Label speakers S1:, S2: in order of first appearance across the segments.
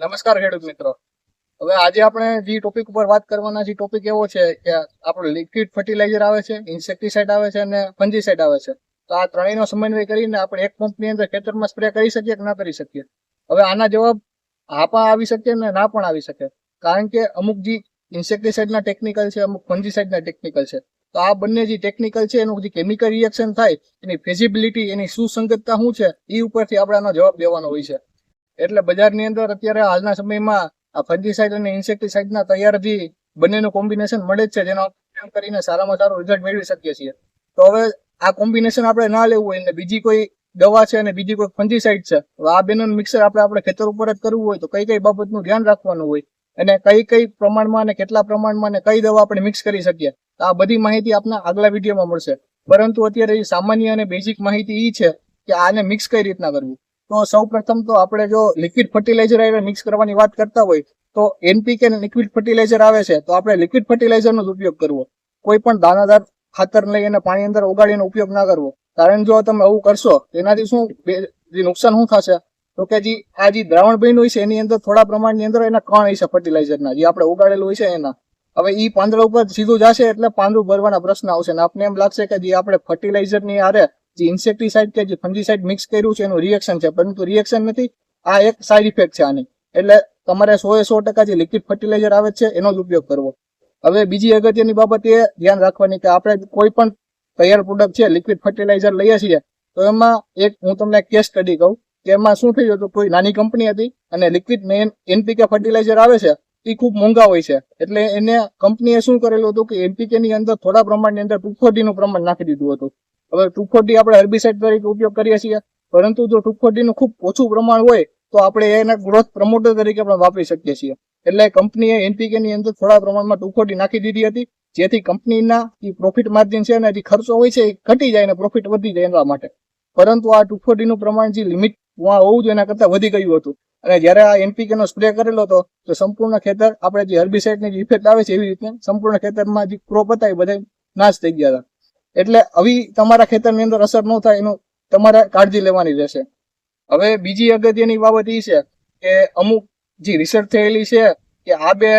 S1: નમસ્કાર ખેડૂત મિત્રો. હવે આજે આપણે જે ટોપિક ઉપર વાત કરવાના છે ટોપિક એવો છે કે આપણું લિક્વિડ ફર્ટિલાઇઝર આવે છે ઇન્સેક્ટિસાઇડ આવે છે અને ફંજીસાઇડ આવે છે. તો આ ત્રણેયનો સમન્વય કરીને આપણે એક પંપની અંદર ખેતરમાં સ્પ્રે કરી શકીએ કે ના કરી શકીએ? હવે આના જવાબ હા પણ આવી શકે ને ના પણ આવી શકે. કારણ કે અમુક જે ઇન્સેક્ટિસાઇડના ટેકનિકલ છે, અમુક ફંજીસાઇડના ટેકનિકલ છે. તો આ બંને જે ટેકનિકલ છે, એનું જે કેમિકલ રિએક્શન થાય, એની ફેઝિબિલિટી એની સુસંગતતા શું છે એ ઉપરથી આપણે આનો જવાબ દેવાનો હોય છે. એટલે બજારની અંદર અત્યારે હાલના સમયમાં આ ફંજીસાઇડ અને ઇન્સેક્ટિસાઇડના તૈયાર જે બંનેનું કોમ્બિનેશન મળે જ છે, જેનો કરીને સારામાં સારું રિઝલ્ટ મેળવી શકીએ છીએ. તો હવે આ કોમ્બિનેશન આપણે ના લેવું હોય ને બીજી કોઈ દવા છે અને બીજી કોઈ ફંજીસાઇડ છે આ બેનું મિક્સર આપણે આપણે ખેતર ઉપર જ કરવું હોય તો કઈ કઈ બાબતનું ધ્યાન રાખવાનું હોય અને કઈ કઈ પ્રમાણમાં અને કેટલા પ્રમાણમાં અને કઈ દવા આપણે મિક્સ કરી શકીએ, તો આ બધી માહિતી આપના આગલા વિડીયોમાં મળશે. પરંતુ અત્યારે સામાન્ય અને બેઝિક માહિતી એ છે કે આને મિક્સ કઈ રીતના કરવું? તો સૌ પ્રથમ તો આપણે જો લિક્વિડ ફર્ટિલાઇઝર આવે મિક્સ કરવાની વાત કરતા હોય, તો એનપીકે લિક્વિડ ફર્ટિલાઇઝર આવે છે, તો આપણે લિક્વિડ ફર્ટિલાઇઝરનો જ ઉપયોગ કરવો. કોઈ પણ દાનાદાર ખાતર લઈ અને પાણી અંદર ઓગાળીને ઉપયોગ ના કરવો. કારણ જો તમે આવું કરશો, તેનાથી શું જે નુકસાન શું થશે? તો કે જે આ જે દ્રાવણ બન્યું હોય છે, એની અંદર થોડા પ્રમાણની અંદર એના કણ હોય છે ફર્ટિલાઇઝરના જે આપણે ઉગાડેલું હોય છે એના. હવે એ પાંદડા ઉપર સીધું જશે એટલે પાંદડું ભરવાના પ્રશ્ન આવશે ને આપને એમ લાગશે કે જે આપણે ફર્ટિલાઇઝરની આરે જે ઇન્સેક્ટિસાઇડ કે જે ફંગીસાઇડ મિક્સ કર્યું છે, એનું રિએક્શન છે. પરંતુ રિએક્શન નથી. આ એક સાઇડ ઇફેક્ટ છે આની. એટલે તમારે સો એ સો ટકા જે લિક્વિડ ફર્ટિલાઇઝર આવે છે, એનો જ ઉપયોગ કરવો. હવે બીજી અગત્યની બાબત એ ધ્યાન રાખવાની કે આપણે કોઈ પણ તૈયાર પ્રોડક્ટ છે લિક્વિડ ફર્ટિલાઇઝર લઈએ છીએ, તો એમાં એક હું તમને કેસ સ્ટડી કહું કે એમાં શું થયું હતું? કોઈ નાની કંપની હતી અને લિક્વિડ મેન એનપીકે ફર્ટિલાઇઝર આવે છે એ ખૂબ મોંઘા હોય છે. એટલે એને કંપનીએ શું કરેલું હતું કે એનપીકે ની અંદર થોડા પ્રમાણની અંદર ટુ નું પ્રમાણ નાખી દીધું હતું. હવે ટુકફોડી આપણે હર્બિસાઇડ તરીકે ઉપયોગ કરીએ છીએ. પરંતુ જો ટુકફોડીનું ખૂબ ઓછું પ્રમાણ હોય, તો આપણે એના ગ્રોથ પ્રમોટર તરીકે પણ વાપરી શકીએ છીએ. એટલે કંપનીએ એનપીકે ની અંદર થોડા પ્રમાણમાં ટુકફોડી નાખી દીધી હતી, જેથી કંપનીના જે પ્રોફિટ માર્જિન છે અને જે ખર્ચો હોય છે, એ ઘટી જાય અને પ્રોફિટ વધી જાય એના માટે. પરંતુ આ ટુકફોડીનું પ્રમાણ જે લિમિટ હોવું જોઈએ એના કરતાં વધી ગયું હતું. અને જ્યારે આ એનપીકે નો સ્પ્રે કરેલો હતો, તો સંપૂર્ણ ખેતર આપણે જે હર્બિસાઇડની જે ઇફેક્ટ આવે છે એવી રીતે સંપૂર્ણ ખેતરમાં જે ક્રોપ હતા એ બધા નાશ થઈ ગયા હતા. એટલે આવી તમારા ખેતરની અંદર અસર ન થાય એનું તમારે કાળજી લેવાની રહેશે. હવે બીજી અગત્યની બાબત એ છે કે અમુક જે રિસર્ચ થયેલી છે કે આ બે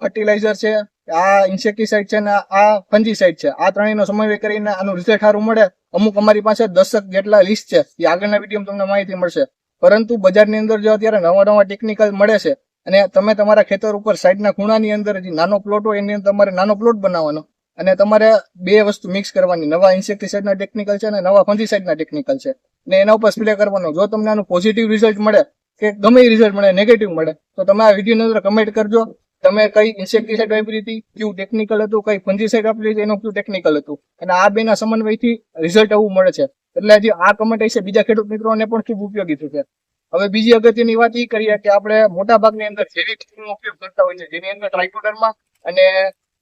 S1: ફર્ટિલાઇઝર છે, આ ઇન્સેક્ટિસાઇડ છે ને આ ફંજીસાઇડ છે, આ ત્રણેયનો સમન્વય કરીને આનું રિઝલ્ટ સારું મળે, અમુક અમારી પાસે દશક જેટલા લિસ્ટ છે, એ આગળના વીડિયો તમને માહિતી મળશે. પરંતુ બજારની અંદર જો અત્યારે નવા નવા ટેકનિકલ મળે છે અને તમે તમારા ખેતર ઉપર સાઈડના ખૂણાની અંદર જે નાનો પ્લોટ હોય એની અંદર તમારે નાનો પ્લોટ બનાવવાનો અને તમારે બે વસ્તુ મિક્સ કરવાની. નવા ઇન્સેક્ટિસાઇડના ટેકનિકલ છે અને નવા ફંજીસાઇડના ટેકનિકલ છે. ને એના ઉપર સ્પ્રે કરવાનો. જો તમને આનું પોઝિટિવ રિઝલ્ટ મળે, કે ગમે રિઝલ્ટ મળે નેગેટિવ મળે, તો તમે આ વિડીયોની અંદર કમેન્ટ કરજો. તમે કઈ ઇન્સેક્ટિસાઇડ વાપરી હતી, કયું ટેકનિકલ હતું, કઈ ફંજીસાઇડ વાપરી હતી, એનું કયું ટેકનિકલ હતું. અને આ બેના સમન્વયથી રિઝલ્ટ આવું મળે છે. એટલે જે આ કમેન્ટ હશે બીજા ખેડૂત મિત્રોને પણ ખૂબ ઉપયોગી થશે. હવે બીજી અગત્યની વાત એ કરીએ કે આપણે મોટા ભાગની અંદર જૈવિક ઉપયોગ કરતા હોય છે જેની અંદર ટ્રાઇકોડરમાં અને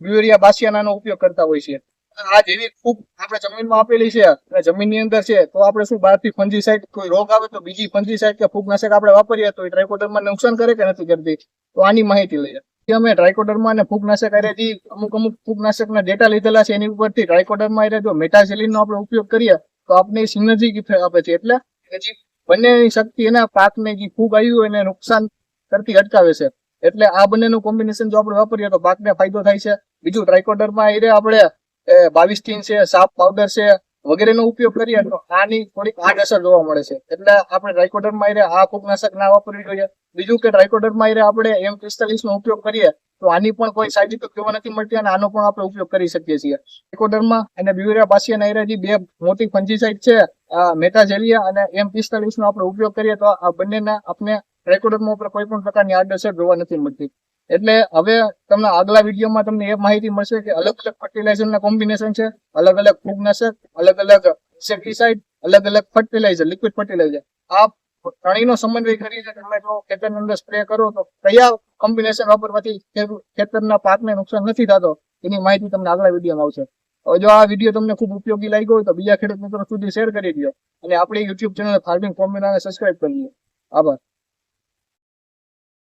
S1: બ્યુરિયા બાસિયાનાનો ઉપયોગ કરતા હોય છે. આ જેવી ફૂગ આપણે જમીનમાં આપેલી છે અને જમીનની અંદર છે, તો આપણે શું બહારથી ફંજીસાઇડ કોઈ રોગ આવે તો બીજી ફંજીસાઇડ કે ફૂગનાશક આપણે વાપરીએ તો એ ટ્રાઇકોડર્માને નુકસાન કરે કે નથી કરતી? તો આની માહિતી લઈએ. અમે ટ્રાયકોડરમાં અને ફૂગનાશક એરેથી અમુક અમુક ફૂગનાશકના ડેટા લીધેલા છે, એની ઉપરથી ટ્રાયકોડરમાં એરે જો મેટાઝેલિનનો આપણે ઉપયોગ કરીએ, તો આપણે સિનર્જી આપે છે. એટલે જે બંનેની શક્તિ એના પાકને જે ફૂગ આવ્યું એને નુકસાન કરતી અટકાવે છે. એટલે આ બંનેનું કોમ્બિનેશન જો આપણે વાપરીએ તો પાકને ફાયદો થાય છે. બીજું ટ્રાઇકોડરમાં એ આપણે બાવીસ છે, સાપ પાવડર છે, વગેરેનો ઉપયોગ કરીએ તો આની થોડીક આડ અસર જોવા મળે છે. એટલે આપણે ટ્રાઇકોડરમાં એ આ કુકનાશક ના વાપરવી જોઈએ. બીજું કે ટ્રાઇકોડરમાં એ આપણે એમ પિસ્તાલીસ નો ઉપયોગ કરીએ તો આની પણ કોઈ સાઈડ ઇફેક્ટ જોવા નથી મળતી અને આનો પણ આપણે ઉપયોગ કરી શકીએ છીએ. ટ્રાઇકોડરમાં અને બ્યુરિયા બાસિયા નાયરા બે મોટી ફંજીસાઇડ છે, આ મેટાઝેલિયા અને એમ પિસ્તાલીસ નો આપણે ઉપયોગ કરીએ તો આ બંનેના આપણે ટ્રાઇકોડરમાં ઉપર કોઈ પણ પ્રકારની આડઅસર જોવા નથી મળતી. એટલે હવે તમને આગલા વિડીયોમાં તમને એ માહિતી મળશે કે અલગ અલગ ફર્ટિલાઇઝરના કોમ્બિનેશન છે, અલગ અલગ ફૂગનાશક, અલગ અલગ ઇન્સેક્ટિસાઇડ અલગ અલગ ફર્ટિલાઇઝર લિક્વિડ ફર્ટિલાઇઝર આ ત્રણેયનો સમન્વય કરી છે તમે જો ખેતરની અંદર સ્પ્રે કરો તો કયા કોમ્બિનેશન વાપરવાથી ખેતરના પાકને નુકસાન નથી થતો, એની માહિતી તમને આગલા વિડીયોમાં આવશે. હવે જો આ વીડિયો તમને ખૂબ ઉપયોગી લાગ્યો હોય તો બીજા ખેડૂત મિત્રો સુધી શેર કરી દો અને આપણી યુટ્યુબ ચેનલ ફાર્મિંગ ફોર્મ્યુલાને સબસ્ક્રાઇબ કરી લો આભાર.